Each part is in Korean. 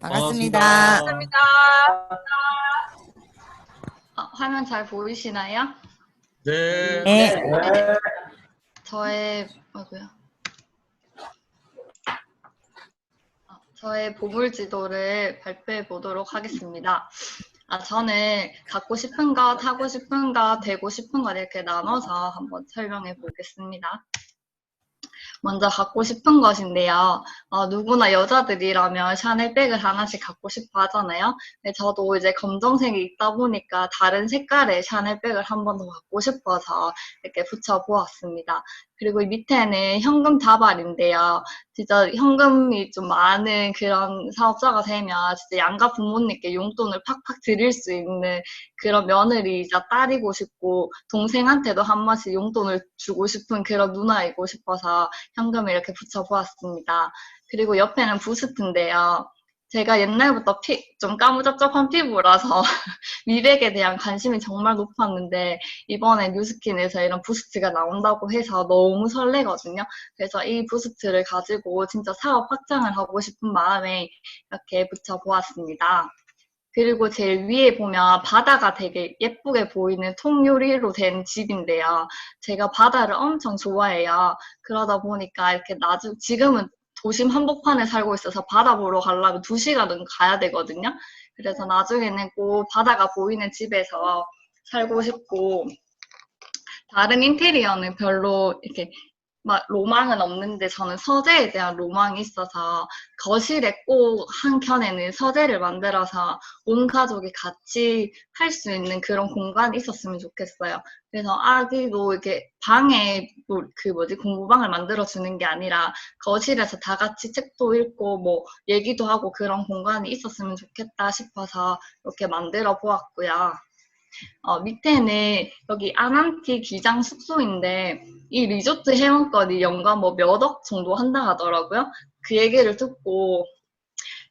반갑습니다. 반갑습니다. 어, 화면 잘 보이시나요? 네. 네. 저의 뭐고요? 어, 저의 보물 지도를 발표해 보도록 하겠습니다. 아, 저는 갖고 싶은 것, 하고 싶은 것, 되고 싶은 것 이렇게 나눠서 한번 설명해 보겠습니다. 먼저 갖고 싶은 것인데요. 어, 누구나 여자들이라면 샤넬백을 하나씩 갖고 싶어 하잖아요. 근데 저도 이제 검정색이 있다 보니까 다른 색깔의 샤넬백을 한 번 더 갖고 싶어서 이렇게 붙여보았습니다. 그리고 이 밑에는 현금 다발인데요. 진짜 현금이 좀 많은 그런 사업자가 되면 진짜 양가 부모님께 용돈을 팍팍 드릴 수 있는 그런 며느리이자 딸이고 싶고 동생한테도 한 번씩 용돈을 주고 싶은 그런 누나이고 싶어서 현금을 이렇게 붙여보았습니다. 그리고 옆에는 부스트인데요. 제가 옛날부터 피, 좀 까무잡잡한 피부라서 미백에 대한 관심이 정말 높았는데 이번에 뉴스킨에서 이런 부스트가 나온다고 해서 너무 설레거든요. 그래서 이 부스트를 가지고 진짜 사업 확장을 하고 싶은 마음에 이렇게 붙여보았습니다. 그리고 제일 위에 보면 바다가 되게 예쁘게 보이는 통유리로 된 집인데요. 제가 바다를 엄청 좋아해요. 그러다 보니까 이렇게 나중, 지금은 도심 한복판에 살고 있어서 바다 보러 가려면 두 시간은 가야 되거든요. 그래서 나중에는 꼭 바다가 보이는 집에서 살고 싶고, 다른 인테리어는 별로 이렇게 막 로망은 없는데 저는 서재에 대한 로망이 있어서 거실에 꼭 한 켠에는 서재를 만들어서 온 가족이 같이 할 수 있는 그런 공간이 있었으면 좋겠어요. 그래서 아기도 이렇게 방에 뭐그 뭐지 공부방을 만들어 주는 게 아니라 거실에서 다 같이 책도 읽고 뭐 얘기도 하고 그런 공간이 있었으면 좋겠다 싶어서 이렇게 만들어 보았고요. 어, 밑에는 여기 아난티 기장 숙소인데 이 리조트 회원권이 연간 뭐 몇 억 정도 한다 하더라고요. 그 얘기를 듣고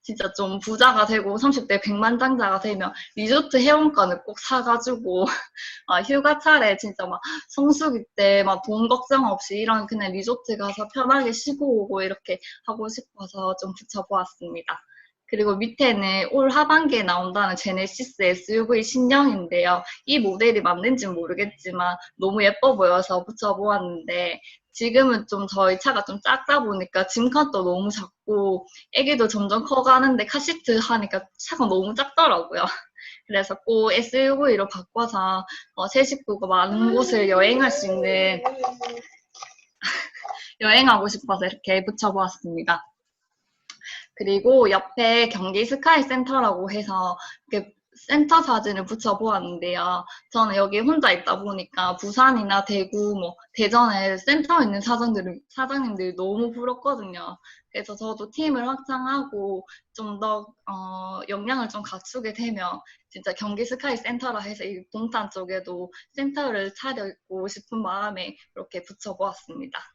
진짜 좀 부자가 되고 30대 백만장자가 되면 리조트 회원권을 꼭 사가지고 아, 휴가철에 진짜 막 성수기 때 막 돈 걱정 없이 이런 그냥 리조트 가서 편하게 쉬고 오고 이렇게 하고 싶어서 좀 붙여보았습니다. 그리고 밑에는 올 하반기에 나온다는 제네시스 SUV 신형인데요. 이 모델이 맞는지는 모르겠지만 너무 예뻐 보여서 붙여보았는데 지금은 좀 저희 차가 좀 작다 보니까 짐칸도 너무 작고 애기도 점점 커가는데 카시트 하니까 차가 너무 작더라고요. 그래서 꼭 SUV로 바꿔서 어, 새 식구가 많은 곳을 여행할 수 있는 여행하고 싶어서 이렇게 붙여보았습니다. 그리고 옆에 경기 스카이 센터라고 해서 이렇게 센터 사진을 붙여보았는데요. 저는 여기 혼자 있다 보니까 부산이나 대구, 뭐 대전에 센터 있는 사장들 사장님들이 너무 부럽거든요. 그래서 저도 팀을 확장하고 좀더 어, 역량을 좀 갖추게 되면 진짜 경기 스카이 센터라 해서 이 동탄 쪽에도 센터를 차리고 싶은 마음에 이렇게 붙여보았습니다.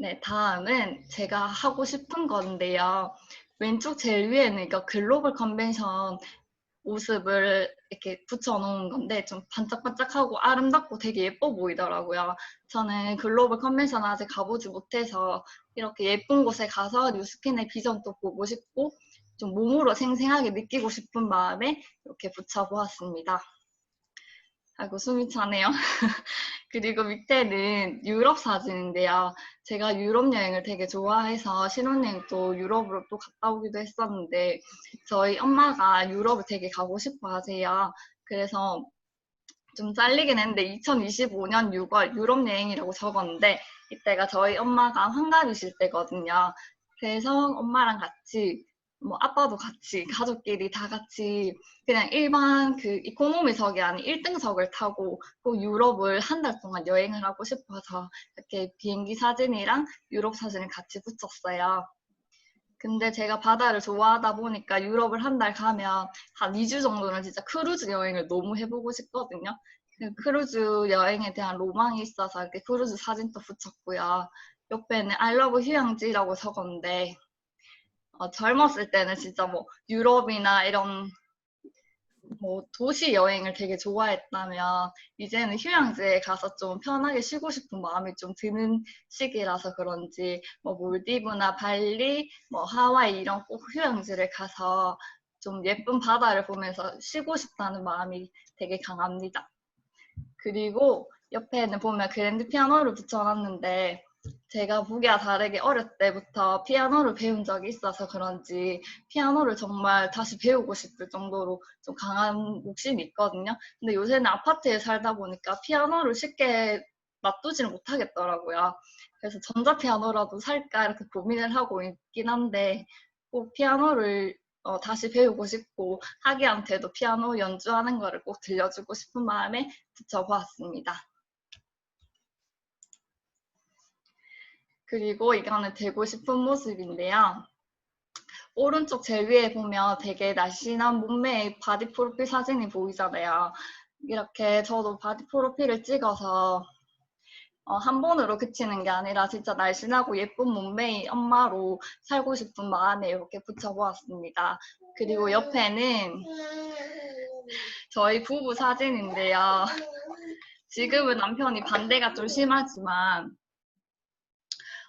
네, 다음은 제가 하고 싶은 건데요. 왼쪽 제일 위에는 이거 글로벌 컨벤션 모습을 이렇게 붙여놓은 건데 좀 반짝반짝하고 아름답고 되게 예뻐 보이더라고요. 저는 글로벌 컨벤션 아직 가보지 못해서 이렇게 예쁜 곳에 가서 뉴스킨의 비전도 보고 싶고 좀 몸으로 생생하게 느끼고 싶은 마음에 이렇게 붙여보았습니다. 아이고 숨이 차네요. 그리고 밑에는 유럽 사진인데요. 제가 유럽 여행을 되게 좋아해서 신혼여행도 유럽으로 또 갔다 오기도 했었는데 저희 엄마가 유럽을 되게 가고 싶어 하세요. 그래서 좀 잘리긴 했는데 2025년 6월 유럽 여행이라고 적었는데 이때가 저희 엄마가 환갑이실 때거든요. 그래서 엄마랑 같이 뭐 아빠도 같이 가족끼리 다 같이 그냥 일반 그 이코노미석이 아닌 1등석을 타고 꼭 유럽을 한 달 동안 여행을 하고 싶어서 이렇게 비행기 사진이랑 유럽 사진을 같이 붙였어요. 근데 제가 바다를 좋아하다 보니까 유럽을 한 달 가면 한 2주 정도는 진짜 크루즈 여행을 너무 해보고 싶거든요. 그 크루즈 여행에 대한 로망이 있어서 이렇게 크루즈 사진도 붙였고요. 옆에는 I love 휴양지라고 적었는데 어, 젊었을 때는 진짜 뭐 유럽이나 이런 뭐 도시 여행을 되게 좋아했다면 이제는 휴양지에 가서 좀 편하게 쉬고 싶은 마음이 좀 드는 시기라서 그런지 뭐 몰디브나 발리, 뭐 하와이 이런 꼭 휴양지를 가서 좀 예쁜 바다를 보면서 쉬고 싶다는 마음이 되게 강합니다. 그리고 옆에는 보면 그랜드 피아노를 붙여놨는데 제가 보기와 다르게 어렸을 때부터 피아노를 배운 적이 있어서 그런지 피아노를 정말 다시 배우고 싶을 정도로 좀 강한 욕심이 있거든요. 근데 요새는 아파트에 살다 보니까 피아노를 쉽게 놔두지는 못하겠더라고요. 그래서 전자피아노라도 살까 이렇게 고민을 하고 있긴 한데 꼭 피아노를 어, 다시 배우고 싶고 하기한테도 피아노 연주하는 거를 꼭 들려주고 싶은 마음에 붙여보았습니다. 그리고 이거는 되고 싶은 모습인데요. 오른쪽 제일 위에 보면 되게 날씬한 몸매의 바디 프로필 사진이 보이잖아요. 이렇게 저도 바디 프로필을 찍어서 어, 한 번으로 그치는 게 아니라 진짜 날씬하고 예쁜 몸매의 엄마로 살고 싶은 마음에 이렇게 붙여보았습니다. 그리고 옆에는 저희 부부 사진인데요. 지금은 남편이 반대가 좀 심하지만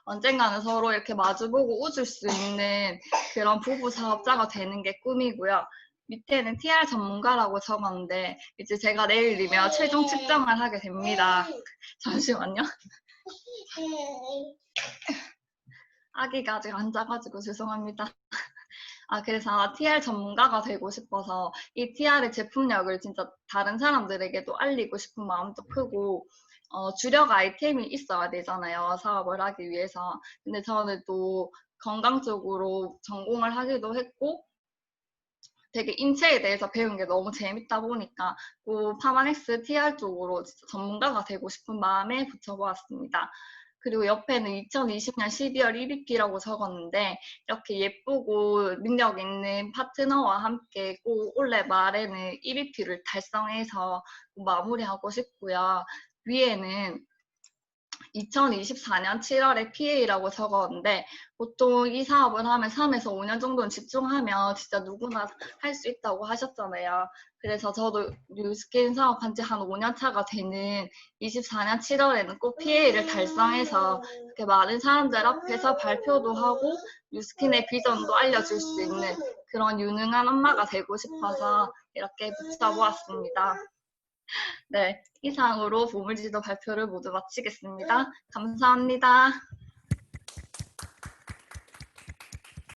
언젠가는 서로 이렇게 마주보고 웃을 수 있는 그런 부부 사업자가 되는 게 꿈이고요. 밑에는 TR 전문가라고 적었는데 이제 제가 내일이면 최종 측정을 하게 됩니다. 잠시만요. 아기가 아직 안 자가지고 죄송합니다. 아, 그래서 TR 전문가가 되고 싶어서 이 TR의 제품력을 진짜 다른 사람들에게도 알리고 싶은 마음도 크고 어, 주력 아이템이 있어야 되잖아요. 사업을 하기 위해서. 근데 저는 또 건강 쪽으로 전공을 하기도 했고, 되게 인체에 대해서 배운 게 너무 재밌다 보니까 그 파마넥스 TR 쪽으로 전문가가 되고 싶은 마음에 붙여보았습니다. 그리고 옆에는 2020년 12월 1위피라고 적었는데 이렇게 예쁘고 능력 있는 파트너와 함께 꼭 올해 말에는 1위피를 달성해서 마무리하고 싶고요. 위에는 2024년 7월에 PA라고 적었는데 보통 이 사업을 하면 3에서 5년 정도는 집중하면 진짜 누구나 할 수 있다고 하셨잖아요. 그래서 저도 뉴스킨 사업한 지 한 5년 차가 되는 24년 7월에는 꼭 PA를 달성해서 이렇게 많은 사람들 앞에서 발표도 하고 뉴스킨의 비전도 알려줄 수 있는 그런 유능한 엄마가 되고 싶어서 이렇게 붙여보았습니다. 네, 이상으로 보물지도 발표를 모두 마치겠습니다. 감사합니다.